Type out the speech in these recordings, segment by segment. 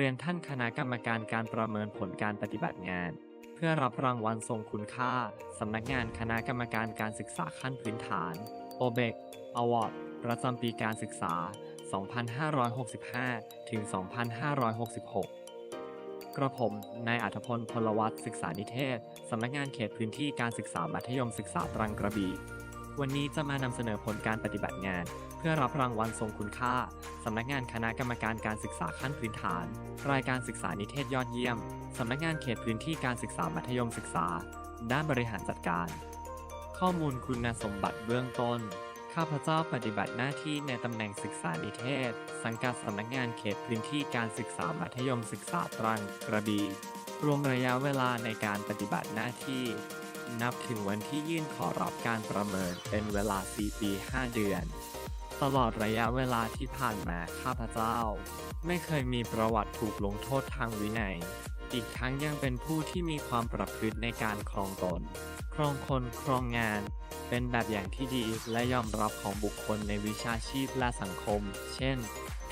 เรียนท่านคณะกรรมการการประเมินผลการปฏิบัติงาน เพื่อรับรางวัลทรงคุณค่า สำนักงานคณะกรรมการการศึกษาขั้นพื้นฐาน o b e c Award ประจำปีการศึกษา 2565 ถึง 2566 กระผม นายอัธพลพลวัตศึกษานิเทศ สำนักงานเขตพื้นที่การศึกษามัธยมศึกษาตรังกระบี่ วันนี้จะมานำเสนอผลการปฏิบัติงาน เพื่อรับรางวัลทรงคุณค่าสำนักงานคณะกรรมการการศึกษาขั้นพื้นฐาน รายการศึกษานิเทศยอดเยี่ยมสำนักงานเขตพื้นที่การศึกษามัธยมศึกษา ด้านบริหารจัดการ ข้อมูลคุณสมบัติเบื้องต้น ข้าพเจ้าปฏิบัติหน้าที่ในตำแหน่งศึกษานิเทศ สังกัดสำนักงานเขตพื้นที่การศึกษามัธยมศึกษาตรังกระบี่รวมระยะเวลาในการปฏิบัติหน้าที่ นับถึงวันที่ยื่นขอรับการประเมินเป็นเวลา 4 ปี 5 เดือน ตลอดระยะเวลาที่ผ่านมาข้าพเจ้า ไม่เคยมีประวัติถูกลงโทษทางวินัย อีกทั้งยังเป็นผู้ที่มีความประพฤติในการครองตน ครองคนครองงาน เป็นแบบอย่างที่ดีและยอมรับของบุคคลในวิชาชีพและสังคม เช่น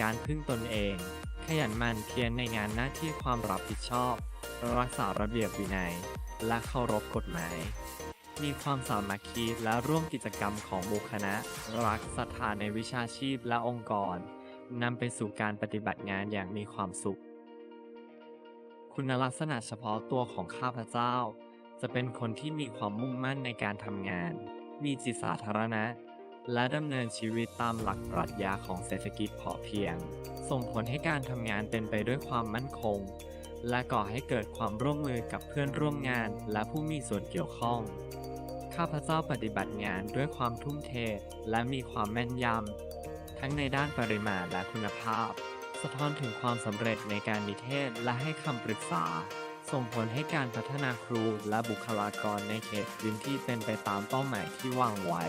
การพึ่งตนเอง ขยันหมั่นเพียรในงานหน้าที่ความรับผิดชอบ รักษาระเบียบวินัย และเคารพกฎหมาย มีความสามัคคีและร่วมกิจกรรมของหมู่คณะ รักศรัทธาในวิชาชีพและองค์กรนำไปสู่การปฏิบัติงานอย่างมีความสุข คุณลักษณะเฉพาะตัวของข้าพเจ้า จะเป็นคนที่มีความมุ่งมั่นในการทำงาน มีจิตสาธารณะ และดำเนินชีวิตตามหลักปรัชญาของเศรษฐกิจพอเพียง ส่งผลให้การทำงานเป็นไปด้วยความมั่นคง และก่อให้เกิดความร่วมมือกับเพื่อนร่วมงานและผู้มีส่วนเกี่ยวข้อง ข้าพเจ้าปฏิบัติงานด้วยความทุ่มเทและมีความแม่นยำ ทั้งในด้านปริมาณและคุณภาพ สะท้อนถึงความสำเร็จในการนิเทศและให้คำปรึกษา ส่งผลให้การพัฒนาครูและบุคลากรในเขตพื้นที่เป็นไปตามเป้าหมายที่วางไว้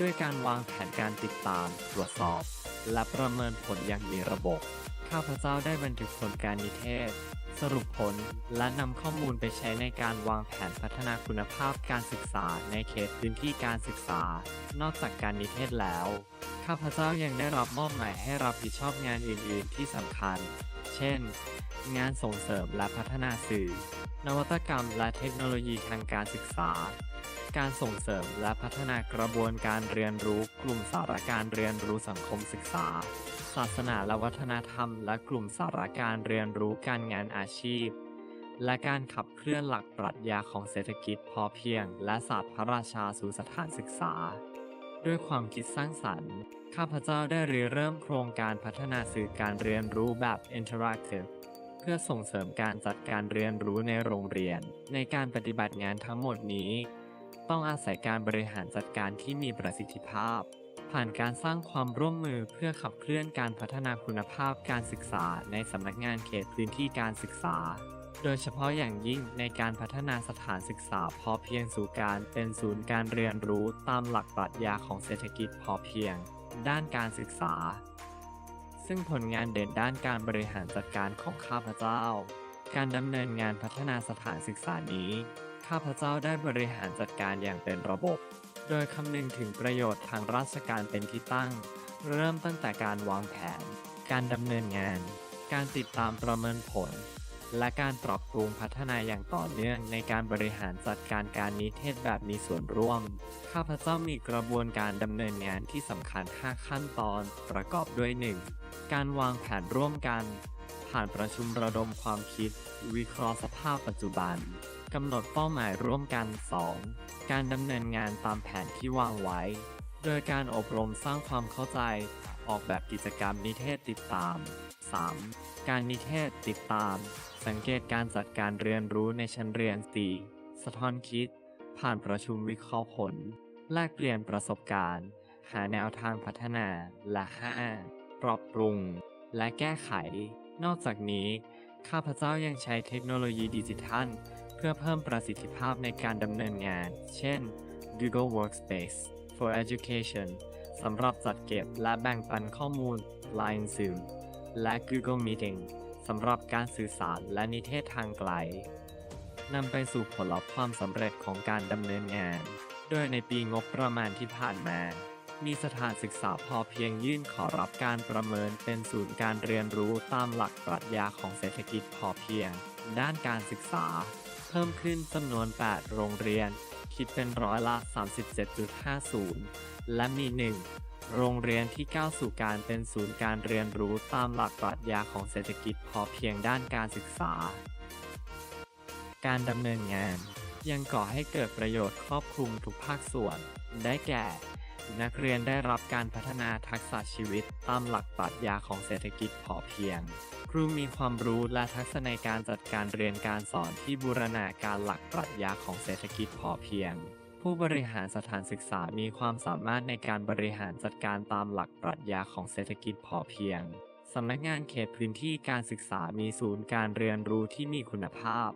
ด้วยการวางแผนการติดตาม ตรวจสอบ และประเมินผลอย่างมีระบบ ข้าพเจ้าได้บันทึกผลการนิเทศ สรุปผลและนำข้อมูลไปใช้ในการวางแผนพัฒนาคุณภาพการศึกษาในเขตพื้นที่การศึกษา นอกจากการนิเทศแล้ว ข้าพเจ้ายังได้รับมอบหมายให้รับผิดชอบงานอื่น ๆ ที่สำคัญ เช่น งานส่งเสริมและพัฒนาสื่อ นวัตกรรมและเทคโนโลยีทางการศึกษา การส่งเสริมและพัฒนากระบวนการเรียนรู้ กลุ่มสาระการเรียนรู้สังคมศึกษา ศาสนาและวัฒนธรรม และกลุ่มสาระการเรียนรู้การงานอาชีพ และการขับเคลื่อนหลักปรัชญาของเศรษฐกิจพอเพียง และศาสตร์พระราชาสู่สถานศึกษา ด้วยความคิดสร้างสรรค์ ข้าพเจ้าได้ริเริ่มโครงการพัฒนาสื่อการเรียนรู้แบบ Interactive เพื่อส่งเสริมการจัดการเรียนรู้ในโรงเรียน ในการปฏิบัติงานทั้งหมดนี้ ต้องอาศัยการบริหารจัดการที่มีประสิทธิภาพ ผ่านการสร้างความร่วมมือเพื่อขับเคลื่อนการพัฒนาคุณภาพการศึกษาในสำนักงานเขตพื้นที่การศึกษา โดยเฉพาะอย่างยิ่งในการพัฒนาสถานศึกษาพอเพียงสู่การเป็นศูนย์การเรียนรู้ตามหลักปรัชญาของเศรษฐกิจพอเพียง ด้านการศึกษา ซึ่งผลงานเด่นด้านการบริหารจัดการของข้าพเจ้า การดำเนินงานพัฒนาสถานศึกษานี้ ข้าพเจ้าได้บริหารจัดการอย่างเป็นระบบ โดยคำนึงถึงประโยชน์ทางราชการเป็นที่ตั้ง เริ่มตั้งแต่การวางแผน การดำเนินงาน การติดตามประเมินผล และการปรับปรุงพัฒนาอย่างต่อเนื่องในการบริหารจัดการการนิเทศแบบมีส่วนร่วม ข้าพเจ้ามีกระบวนการดำเนินงานที่สำคัญ 5 ขั้นตอน ประกอบด้วย 1. การวางแผนร่วมกัน ผ่านประชุมระดมความคิด วิเคราะห์สภาพปัจจุบัน กำหนดเป้าหมายร่วมกัน 2. การดำเนินงานตามแผนที่วางไว้ โดยการอบรมสร้างความเข้าใจ ออกแบบกิจกรรมนิเทศติดตาม 3. การนิเทศติดตาม สังเกตการจัดการเรียนรู้ในชั้นเรียน 4. สะท้อนคิด ผ่านประชุมวิเคราะห์ผล แลกเปลี่ยนประสบการณ์ หาแนวทางพัฒนา และ 5. ปรับปรุง และแก้ไข นอกจากนี้ ข้าพเจ้ายังใช้เทคโนโลยีดิจิทัล พื่อเพิ่มประสิทธิภาพในการดำเนินงาน เช่น Google Workspace for Education สำหรับจัดเก็บและแบ่งปันข้อมูล Line Zoom และ Google Meeting สำหรับการสื่อสารและนิเทศทางไกล นำไปสู่ผลลัพธ์ความสำเร็จของการดำเนินงาน โดยในปีงบประมาณที่ผ่านมา มีสถานศึกษาพอเพียงยื่นขอรับการประเมินเป็นศูนย์การเรียนรู้ตามหลักปรัชญาของเศรษฐกิจพอเพียง ด้านการศึกษา เพิ่มขึ้นจำนวน 8 โรงเรียน คิดเป็นร้อยละ 37.50 และมี 1 โรงเรียนที่ก้าวสู่การเป็นศูนย์การเรียนรู้ตามหลักปรัชญาของเศรษฐกิจพอเพียงด้านการศึกษา การดำเนินงานยังก่อให้เกิดประโยชน์ครอบคลุมทุกภาคส่วน ได้แก่ นักเรียนได้รับการพัฒนาทักษะชีวิตตามหลักปรัชญาของเศรษฐกิจพอเพียง ครูมีความรู้และทักษะในการจัดการเรียนการสอนที่บูรณาการหลักปรัชญาของเศรษฐกิจพอเพียง ผู้บริหารสถานศึกษามีความสามารถในการบริหารจัดการตามหลักปรัชญาของเศรษฐกิจพอเพียงสำนักงานเขตพื้นที่การศึกษามีศูนย์การเรียนรู้ที่มีคุณภาพ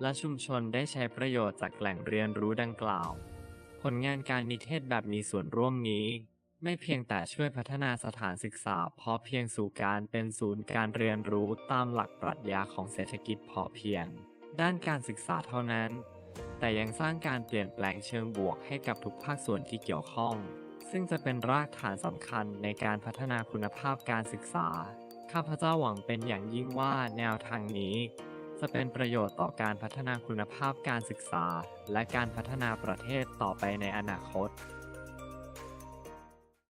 และชุมชนได้ใช้ประโยชน์จากแหล่งเรียนรู้ดังกล่าว ผลงานการนิเทศแบบมีส่วนร่วมนี้ ไม่เพียงแต่ช่วยพัฒนาสถานศึกษาพอเพียงสู่การเป็นศูนย์การเรียนรู้ตามหลักปรัชญาของเศรษฐกิจพอเพียง ด้านการศึกษาเท่านั้น แต่ยังสร้างการเปลี่ยนแปลงเชิงบวกให้กับทุกภาคส่วนที่เกี่ยวข้อง ซึ่งจะเป็นรากฐานสำคัญในการพัฒนาคุณภาพการศึกษา ข้าพเจ้าหวังเป็นอย่างยิ่งว่าแนวทางนี้ จะเป็นประโยชน์ต่อการพัฒนาคุณภาพการศึกษา และการพัฒนาประเทศต่อไปในอนาคต